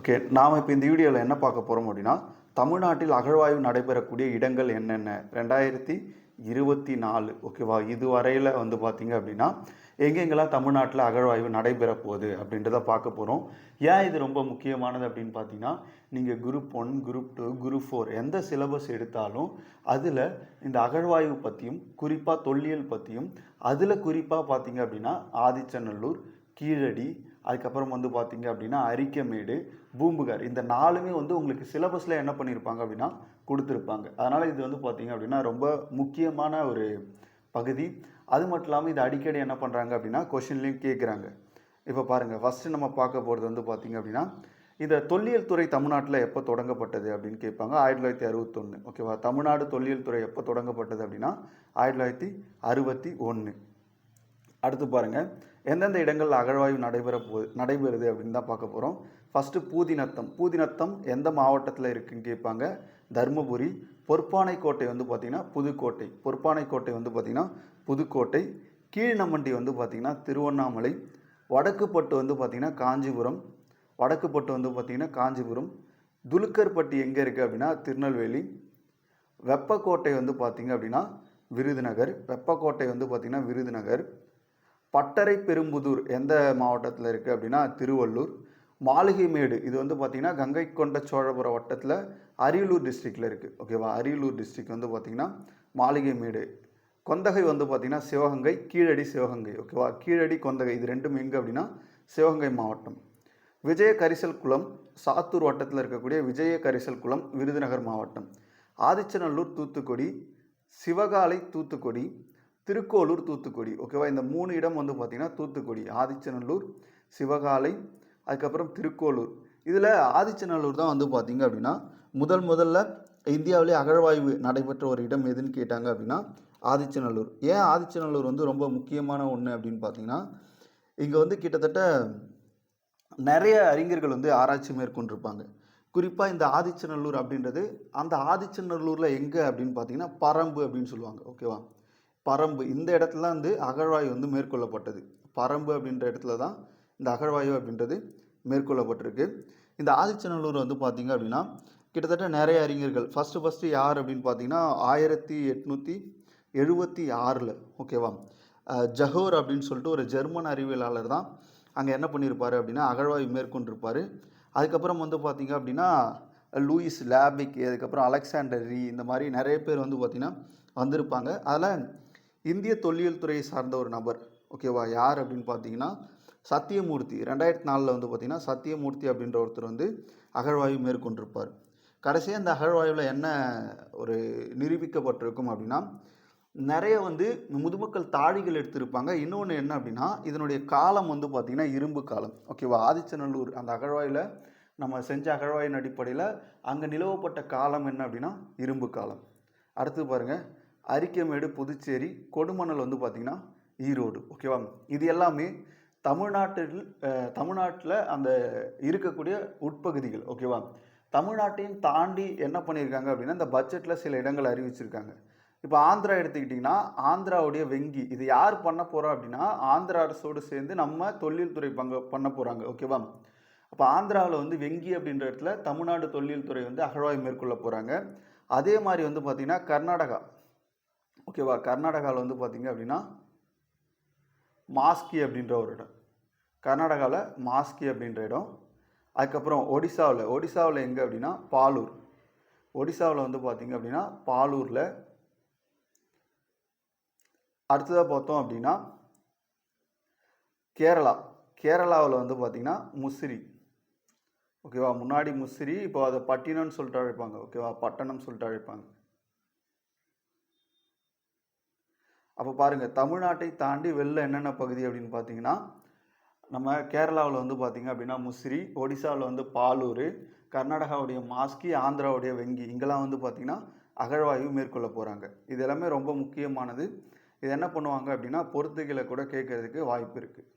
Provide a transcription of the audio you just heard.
Okay நாம் இப்போ இந்த வீடியோவில் என்ன பார்க்க போகிறோம் அப்படின்னா தமிழ்நாட்டில் அகழ்வாய்வு நடைபெறக்கூடிய இடங்கள் என்னென்ன? ரெண்டாயிரத்தி இருபத்தி நாலு ஓகேவா இதுவரையில் வந்து பார்த்திங்க அப்படின்னா எங்கெங்கெல்லாம் தமிழ்நாட்டில் அகழ்வாய்வு நடைபெற போகுது அப்படின்றத பார்க்க போகிறோம் ஏன் இது ரொம்ப முக்கியமானது அப்படின்னு பார்த்தீங்கன்னா நீங்கள் group one group two group four எந்த சிலபஸ் எடுத்தாலும் அதில் இந்த அகழ்வாய்வு பற்றியும் குறிப்பாக தொல்லியல் பற்றியும் அதில் குறிப்பாக பார்த்தீங்க அப்படின்னா ஆதிச்சநல்லூர் கீழடி அதுக்கப்புறம் வந்து பார்த்தீங்க அப்படின்னா அரிக்கமேடு பூம்புகார். இந்த நாலுமே வந்து உங்களுக்கு சிலபஸில் என்ன பண்ணியிருப்பாங்க அப்படின்னா கொடுத்துருப்பாங்க. அதனால் இது வந்து பார்த்தீங்க அப்படின்னா ரொம்ப முக்கியமான ஒரு பகுதி. அது மட்டும் இல்லாமல் இது அடிக்கடி என்ன பண்ணுறாங்க அப்படின்னா கொஷின்லேயும் கேட்குறாங்க இப்போ பாருங்கள் ஃபஸ்ட்டு நம்ம பார்க்க போகிறது வந்து பார்த்தீங்க அப்படின்னா இந்த தொல்லியல் துறை தமிழ்நாட்டில் எப்போ தொடங்கப்பட்டது அப்படின்னு கேட்பாங்க ஆயிரத்தி தொள்ளாயிரத்தி அறுபத்தொன்று ஓகேவா? தமிழ்நாடு தொல்லியல் துறை எப்போ தொடங்கப்பட்டது அப்படின்னா ஆயிரத்தி தொள்ளாயிரத்தி அறுபத்தி ஒன்று அடுத்து பாருங்கள் எந்தெந்த இடங்கள் அகழ்வாய்வு நடைபெற போ நடைபெறுது அப்படின்னு தான் பார்க்க போகிறோம் ஃபஸ்ட்டு பூதிநத்தம். பூதிநத்தம் எந்த மாவட்டத்தில் இருக்குன்னு கேட்பாங்க? தருமபுரி பொற்பானை கோட்டை வந்து பார்த்திங்கன்னா புதுக்கோட்டை. பொற்பானை கோட்டை வந்து பார்த்திங்கன்னா புதுக்கோட்டை. கீழ்நம்மண்டி வந்து பார்த்திங்கன்னா திருவண்ணாமலை. வடக்குப்பட்டு வந்து பார்த்திங்கன்னா காஞ்சிபுரம். வடக்குப்பட்டு வந்து பார்த்திங்கன்னா காஞ்சிபுரம். துலுக்கர்பட்டி எங்கே இருக்குது அப்படின்னா திருநெல்வேலி. வெப்பக்கோட்டை வந்து பார்த்திங்க அப்படின்னா விருதுநகர். வெப்பக்கோட்டை வந்து பார்த்திங்கன்னா விருதுநகர். பட்டறை பெரும்புதூர் எந்த மாவட்டத்தில் இருக்குது அப்படின்னா திருவள்ளூர் மாளிகைமேடு. இது வந்து பார்த்திங்கன்னா கங்கை கொண்ட சோழபுரம் வட்டத்தில் அரியலூர் டிஸ்ட்ரிக்டில் இருக்குது ஓகேவா அரியலூர் டிஸ்ட்ரிக்ட் வந்து பார்த்திங்கன்னா மாளிகைமேடு. கொந்தகை வந்து பார்த்திங்கன்னா சிவகங்கை கீழடி சிவகங்கை. ஓகேவா கீழடி கொந்தகை இது ரெண்டும் எங்கே அப்படின்னா சிவகங்கை மாவட்டம். விஜய கரிசல் குளம் சாத்தூர் வட்டத்தில் இருக்கக்கூடிய விஜய கரிசல் குளம் விருதுநகர் மாவட்டம். ஆதிச்சநல்லூர் தூத்துக்குடி சிவகாலை தூத்துக்குடி திருக்கோளூர் தூத்துக்குடி. ஓகேவா இந்த மூணு இடம் வந்து பார்த்திங்கன்னா தூத்துக்குடி ஆதிச்சநல்லூர் சிவகாலை அதுக்கப்புறம் திருக்கோளூர். இதில் ஆதிச்சநல்லூர் தான் வந்து பார்த்திங்க அப்படின்னா முதல் முதல்ல இந்தியாவிலே அகழ்வாய்வு நடைபெற்ற ஒரு இடம் எதுன்னு கேட்டாங்க அப்படின்னா ஆதிச்சநல்லூர். ஏன் ஆதிச்சநல்லூர் வந்து ரொம்ப முக்கியமான ஒன்று அப்படின்னு பார்த்தீங்கன்னா இங்கே வந்து கிட்டத்தட்ட நிறைய அறிஞர்கள் வந்து ஆராய்ச்சி மேற்கொண்டிருப்பாங்க. குறிப்பாக இந்த ஆதிச்சநல்லூர் அப்படின்றது அந்த ஆதிச்சநல்லூரில் எங்கே அப்படின்னு பார்த்தீங்கன்னா பரம்பு அப்படின்னு சொல்லுவாங்க. ஓகேவா பரம்பு. இந்த இடத்துல தான் வந்து அகழ்வாய்வு வந்து மேற்கொள்ளப்பட்டது. பரம்பு அப்படின்ற இடத்துல தான் இந்த அகழ்வாய்வு அப்படின்றது மேற்கொள்ளப்பட்டிருக்கு. இந்த ஆதிச்சநல்லூர் வந்து பார்த்திங்க அப்படின்னா கிட்டத்தட்ட நிறைய அறிஞர்கள் ஃபஸ்ட்டு ஃபஸ்ட்டு யார் அப்படின்னு பார்த்தீங்கன்னா ஆயிரத்தி எட்நூற்றி எழுபத்தி ஆறில் ஓகேவா ஜஹோர் அப்படின்னு சொல்லிட்டு ஒரு ஜெர்மன் அறிவியலாளர் தான் அங்கே என்ன பண்ணியிருப்பார் அப்படின்னா அகழ்வாய்வு மேற்கொண்டிருப்பார். அதுக்கப்புறம் வந்து பார்த்திங்க அப்படின்னா லூயிஸ் லேபிக் அதுக்கப்புறம் அலெக்சாண்டர் ரீ இந்த மாதிரி நிறைய பேர் வந்து பார்த்திங்கன்னா வந்திருப்பாங்க. அதில் இந்திய தொல்லியல் துறையை சார்ந்த ஒரு நபர் ஓகேவா யார் அப்படின்னு பார்த்தீங்கன்னா சத்தியமூர்த்தி. ரெண்டாயிரத்தி நாலில் வந்து பார்த்திங்கன்னா சத்தியமூர்த்தி அப்படின்ற ஒருத்தர் வந்து அகழ்வாய்வு மேற்கொண்டிருப்பார். கடைசியாக இந்த அகழ்வாய்வில் என்ன ஒரு நிரூபிக்கப்பட்டிருக்கும் அப்படின்னா நிறைய வந்து முதுமக்கள் தாழிகள் எடுத்திருப்பாங்க. இன்னொன்று என்ன அப்படின்னா இதனுடைய காலம் வந்து பார்த்திங்கன்னா இரும்பு காலம். ஓகேவா ஆதிச்சநல்லூர் அந்த அகழ்வாயில் நம்ம செஞ்ச அகழ்வாயின் அடிப்படையில் அங்கே நிலவப்பட்ட காலம் என்ன அப்படின்னா இரும்பு காலம். அடுத்து பாருங்கள் அரிக்கமேடு புதுச்சேரி கொடுமணல் வந்து பார்த்திங்கன்னா ஈரோடு ஓகேவா இது எல்லாமே தமிழ்நாட்டில் தமிழ்நாட்டில் அந்த இருக்கக்கூடிய உட்பகுதிகள் ஓகேவா தமிழ்நாட்டையும் தாண்டி என்ன பண்ணியிருக்காங்க அப்படின்னா இந்த பட்ஜெட்டில் சில இடங்கள் அறிவிச்சிருக்காங்க. இப்போ ஆந்திரா எடுத்துக்கிட்டிங்கன்னா ஆந்திராவுடைய வெங்கி இது யார் பண்ண போகிறா அப்படின்னா ஆந்திரா அரசோடு சேர்ந்து நம்ம தொழில்துறை பங்கு பண்ண போகிறாங்க ஓகேவா அப்போ ஆந்திராவில் வந்து வெங்கி அப்படின்ற இடத்துல தமிழ்நாடு தொழில்துறை வந்து அகழ்வாய் மேற்கொள்ள போகிறாங்க அதே மாதிரி வந்து பார்த்திங்கன்னா கர்நாடகா ஓகேவா? கர்நாடகாவில் வந்து பார்த்திங்க அப்படின்னா மாஸ்கி அப்படின்ற ஒரு இடம். கர்நாடகாவில் மாஸ்கி அப்படின்ற இடம். அதுக்கப்புறம் ஒடிசாவில் ஒடிசாவில் எங்கே அப்படின்னா பாலூர். ஒடிசாவில் வந்து பார்த்திங்க அப்படின்னா பாலூரில் அடுத்ததாக பார்த்தோம் அப்படின்னா கேரளா. கேரளாவில் வந்து பார்த்திங்கன்னா முசிறி. ஓகேவா? முன்னாடி முசிறி இப்போ அதை பட்டினம்னு சொல்லிட்டு அழைப்பாங்க. ஓகேவா? பட்டணம் சொல்லிட்டு அழைப்பாங்க. அப்போ பாருங்கள் தமிழ்நாட்டை தாண்டி வெளில என்னென்ன பகுதி அப்படின்னு பார்த்தீங்கன்னா நம்ம கேரளாவில் வந்து பார்த்திங்க அப்படின்னா முசிறி ஒடிசாவில் வந்து பாலூர் கர்நாடகாவுடைய மாஸ்கி ஆந்திராவுடைய வெங்கி இங்கெல்லாம் வந்து பார்த்திங்கன்னா அகழ்வாய்வு மேற்கொள்ள போகிறாங்க இது எல்லாமே ரொம்ப முக்கியமானது. இது என்ன பண்ணுவாங்க அப்படின்னா பொறுத்துகளை கூட கேட்கறதுக்கு வாய்ப்பு இருக்குது